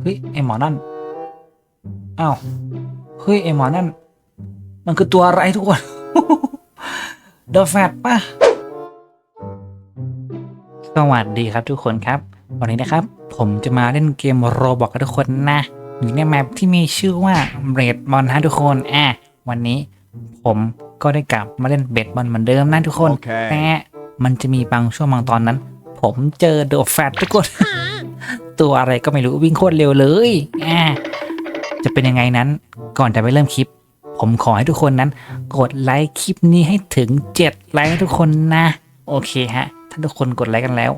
เฮ้ยไอหมอนั่นอ้าวเฮ้ยไอหมอนั่น มันคือตัวอะไรทุกคนเดอะแฟตป่ะ สวัสดีครับทุกคนครับ วันนี้นะครับ ผมจะมาเล่นเกมโรบอกกับทุกคนนะอยู่ในแมปที่มีชื่อว่าเบดบอลฮะทุกคนอะวันนี้ผมก็ได้กลับมาเล่นเบดบอลเหมือนเดิมนะทุกคนโอเคแต่มันจะมีบางช่วงบางตอนนั้น ผมเจอเดอะแฟตทุกคน ตัวอะไรก็ไม่รู้วิ่งโคตรเร็วเลยอะจะเป็นยังไงนั้น ก่อนจะไปเริ่มคลิป ผมขอให้ทุกคนนั้น กดไลค์คลิปนี้ให้ถึง7ไลค์ทุกคนนะ โอเคฮะ ถ้าทุกคนกดไลค์กันแล้ว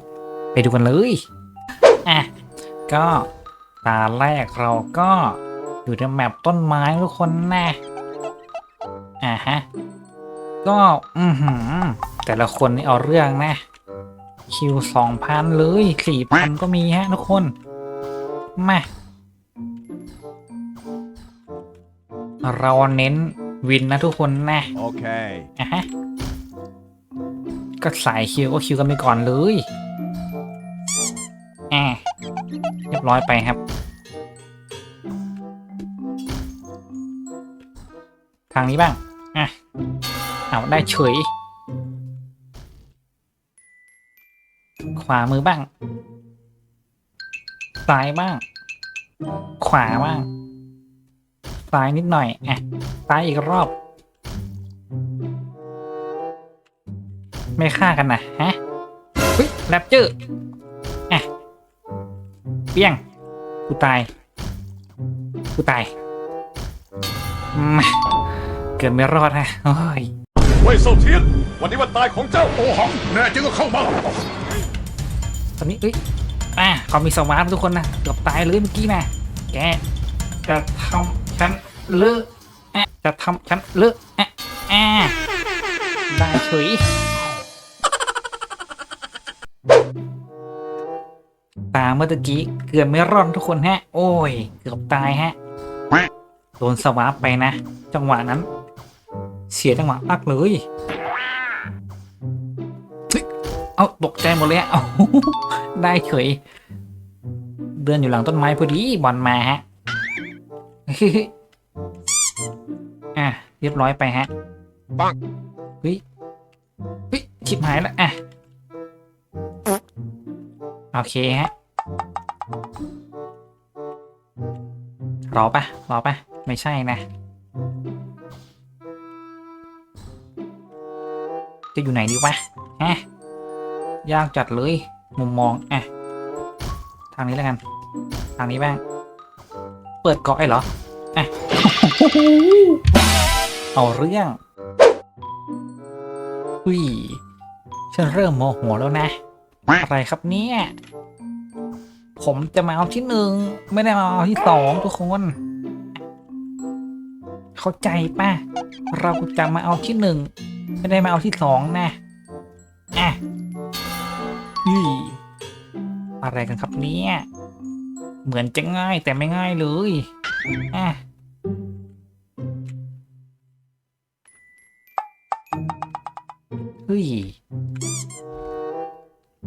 ไปดูกันเลยอะก็ตาแรกเราก็อยู่ในแมปต้นไม้ทุกคนนะอะฮะ ก็ อือหือแต่ละคนนี่เอาเรื่องนะ คิวสองพันเลยสี่พันก็มีฮะทุกคน มาเราเน้นวินนะทุกคนนะ Okay. อะฮะ ก็สายคิวก็คิวกันไปก่อนเลยแอะเรียบร้อยไปครับ ทางนี้บ้าง อะ เอาได้เฉย ขวามือบ้าง ซ้ายบ้าง ขวาบ้าง ซ้ายนิดหน่อยอะซ้ายอีกรอบ ไม่ฆ่ากันนะฮะเฮ้ยแรปเจอร์อะเปี้ยง กูตาย กูตายเกิดไม่รอดฮะโอ้ยเว่ยเซาเทียน วันนี้วันตายของเจ้าโอหัง แน่จริงก็เข้ามา ตอนนี้เอ้ยอะเขามีสวาร์ปทุกคนนะเกือบตายเลยเมื่อกี้นะแกจะทำฉันเลอะอะจะทำฉันเลอะอะอะได้เฉยตาเมื่อกี้เกือบไม่รอดทุกคนฮะ โอ้ย เกือบตายฮะโดนสวาร์ปไปนะ จังหวะนั้น เสียจังหวะมากเลย เอาตกใจหมดเลยฮะเอาได้เฉย เดินอยู่หลังต้นไม้พอดีบอลมาฮะอะเรียบร้อยไปฮะปังเฮ้ยเฮ้ยชิบหายแล้วอะโอเคฮะรอปะรอปะไม่ใช่นะ จะอยู่ไหนดีวะฮะ ยากจัดเลย มุมมองอะทางนี้แล้วกัน ทางนี้บ้าง เปิดเกาะไอ้เหรออะเอาเรื่องอุ้ยฉันเริ่มโมโหแล้วนะ อะไรครับเนี่ย ผมจะมาเอาที่หนึ่ง ไม่ได้มาเอาที่สองทุกคน เข้าใจป่ะ เราจะมาเอาที่หนึ่ง ไม่ได้มาเอาที่สองนะ อะ อะไรกันครับเนี่ย เหมือนจะง่ายแต่ไม่ง่ายเลยอะเฮ้ย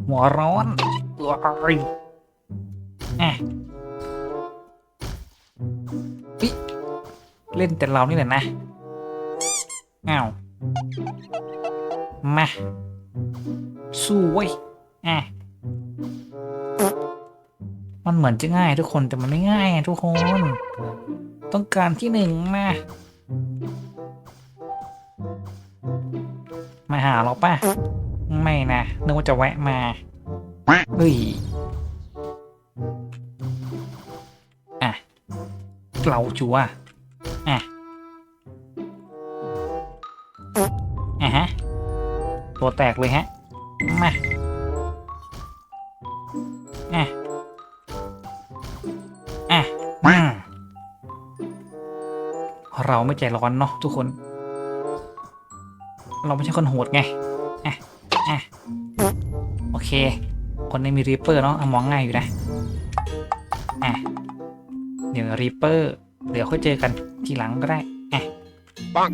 หัวร้อนตัวอะไรอะเฮ้ยเล่นแต่เรานี่แหละนะอ้าวมาสู้เว้ยอะ มันเหมือนจะง่ายทุกคนแต่มันไม่ง่ายทุกคน ต้องการที่หนึ่งนะมาหาเราป่ะ ไม่นะนึกว่าจะแวะมาเฮ้ยอะเราชัวอะอะฮะ ตัวแตกเลยฮะ มา เราไม่ใจร้อนเนาะทุกคน เราไม่ใช่คนโหดไงอะอะโอเค คนนี้มีรีเปอร์เนาะอะมองง่ายอยู่นะอะเดี๋ยวรีเปอร์เดี๋ยวค่อยเจอกันทีหลังก็ได้อะปัง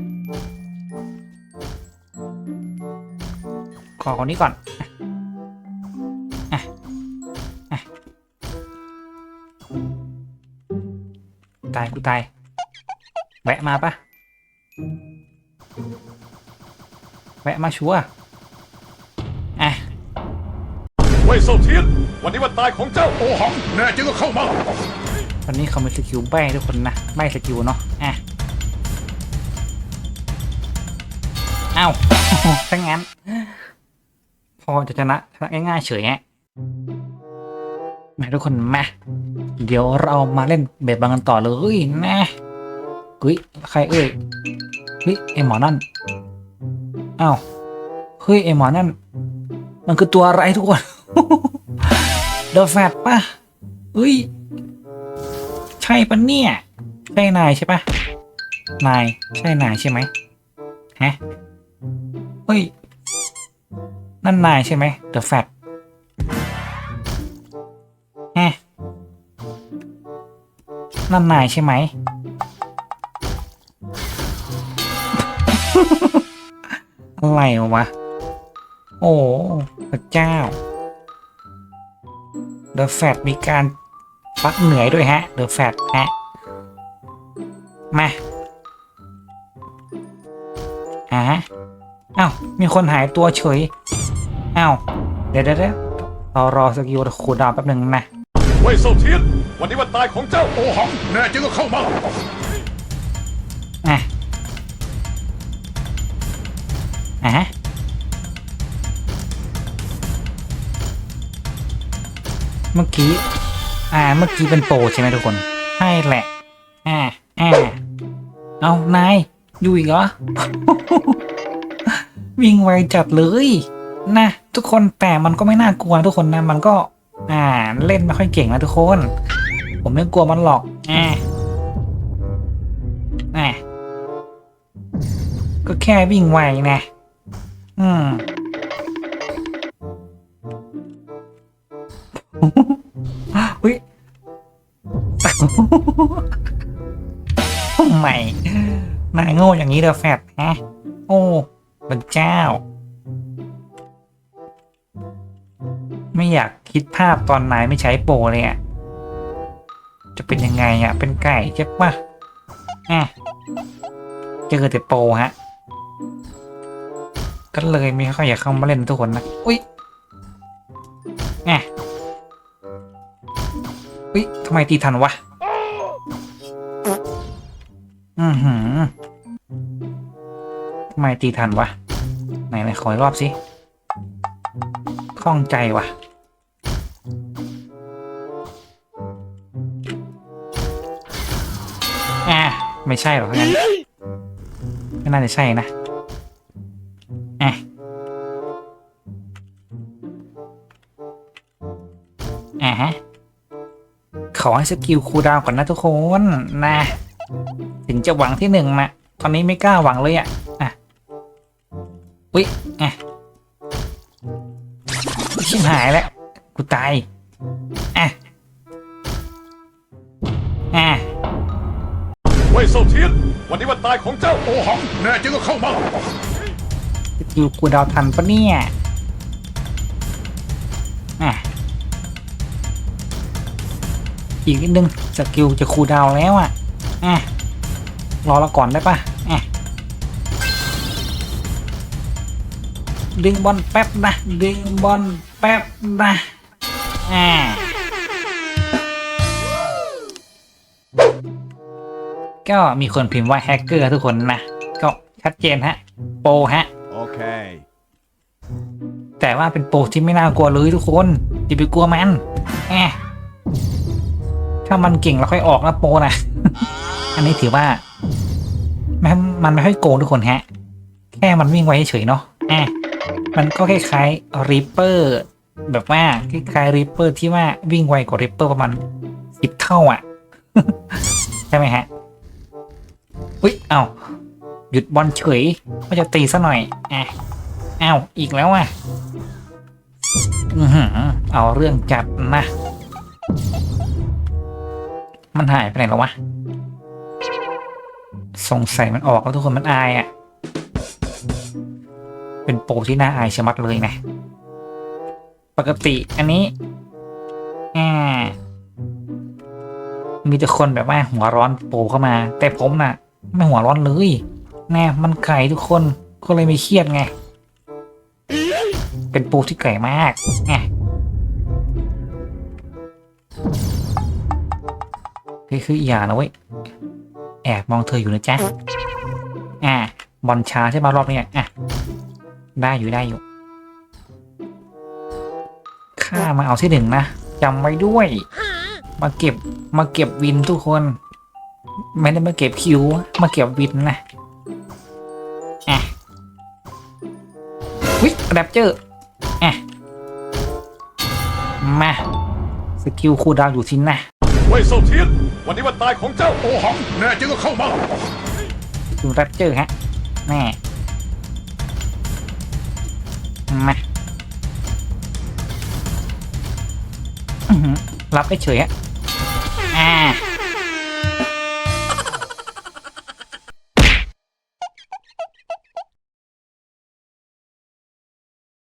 ขอคนนี้ก่อนอะอะตายกูตาย แวะมาปะแวะมาชัวร์อะเว่ยเซาเทียน วันนี้วันตายของเจ้าโอหัง แน่จริงก็เข้ามาวันนี้เขามีสกิลใบทุกคนนะใบสกิลเนาะอะเอ้าถ้างั้น พอจะชนะชนะง่ายๆเฉยแฮะมาทุกคนมา เดี๋ยวเรามาเล่นเบ็ดบังกันต่อเลยนะ กุ้ย ใครเอ่ย เฮ้ยไอหมอนั่น อ้าว เฮ้ยไอหมอนั่น มันคือตัวอะไรทุกคน เดอะแฟตปะเฮ้ย ใช่ปะเนี่ย ใช่นายใช่ปะนาย ใช่นายใช่ไหมฮะ เฮ้ย นั่นนายใช่ไหม The Fat ฮะนั่นนายใช่ไหม อะไรวะ โอ้พระเจ้า The Fat มีการฟักเหนื่อยด้วยฮะ The Fat ฮะ มาอ่าอ้าว มีคนหายตัวเฉยอ้าว เดี๋ยวเดี๋ยวเดี๋ยวเรารอสกิลคูดาวแป๊บหนึ่งนะเว่ยเซเทียนวันนี้วันตายของเจ้าโอหังแน่จริงก็เข้ามา อะเมื่อกี้ อ่า เมื่อกี้เป็นโปรใช่ไหมทุกคน ใช่แหละ อ่า อ่า เอา นาย อยู่อีกเหรอ วิ่งไวจัดเลย นะ ทุกคน แต่มันก็ไม่น่ากลัวทุกคนนะ มันก็ อ่า เล่นไม่ค่อยเก่งนะทุกคน ผมไม่กลัวมันหรอก อ่า อ่า ก็แค่วิ่งไวนะ อืมเฮ้ยทำไมนายโง่อย่างนี้เดอแฟดฮะ โอ้พระเจ้า ไม่อยากคิดภาพตอนนายไม่ใช้โปรเลยอะจะเป็นยังไงอะเป็นไก่ใช่ปะอะเจอแต่โปรฮะ ก็เลยไม่ค่อยอยากเข้ามาเล่นทุกคนนะ อุ้ยแหมอุ้ยทำไมตีทันวะ อือหือทำไมตีทันวะ ไหนไหนขอรอบสิคล่องใจวะอ่ไม่ใช่หรอกงั้นไม่น่าจะใช่นะ อให้สกิลคูลดาวน์ก่อนนะทุกคนนะ ถึงจะหวังที่หนึ่งนะตอนนี้ไม่กล้าหวังเลยอะอะอุ๊ยอะชิบหายแล้วกูตายอะอะเว่ยเซาเทียนวันนี้วันตายของเจ้าโอหังแน่จริงก็เข้ามาสกิลคูลดาวน์ทันปะเนี่ยอะ อีกนิดนึงสกิลจะคูลดาวน์แล้วอะอะรอเราก่อนได้ปะอะดึงบอลแป๊บนะดึงบอลแป๊บนะอ่าก็มีคนพิมพ์ว่าแฮกเกอร์ทุกคนนะ ก็ชัดเจนฮะ โปรฮะ Okay. แต่ว่าเป็นโปรที่ไม่น่ากลัวเลยทุกคนอย่าไปกลัวมันแอะ ถ้ามันเก่งเราค่อยออกนะโปนะ อันนี้ถือว่ามันมันไม่ค่อยโกงทุกคนฮะ แค่มันวิ่งไวเฉยเนาะแอะมันก็คล้ายๆริปเปอร์แบบว่าคล้ายๆริปเปอร์ที่ว่าวิ่งไวกว่าริปเปอร์ประมาณสิบเท่าอะ ใช่ไหมฮะ อุ้ย เอ้าหยุดบอลเฉยว่าจะตีซะหน่อยอะอ้าว อีกแล้วอะอือหือเอาเรื่องจัดนะ มันหายไปไหนแล้ววะ สงสัยมันออกแล้วทุกคนมันอายอะ เป็นโปรที่น่าอายชะมัดเลยนะ ปกติอันนี้อ่ามีแต่คนแบบว่าหัวร้อนโผล่เข้ามา แต่ผมน่ะ ไม่หัวร้อนเลยแน่มันไก่ทุกคนก็เลยไม่เครียดไง เป็นปูที่ไก่มากไง นี่คืออีกอย่างนะเว้ย แอบมองเธออยู่นะจ๊ะ อ่า บอลชาใช่ไหมรอบนี้อะ ได้อยู่ได้อยู่ ข้ามาเอาที่หนึ่งนะจำไว้ด้วย มาเก็บ มาเก็บวินทุกคน ไม่ได้มาเก็บคิว มาเก็บวินนะอะวิแรปเจอร์อะ มา สกิลคูดาวอยู่ที่นะ เว่ยเซาเทียน วันนี้วันตายของเจ้าโอหัง แน่จริงก็เข้ามา ดูแรปเจอฮะแม่มาอื้อหือรับได้เฉยฮะอ่า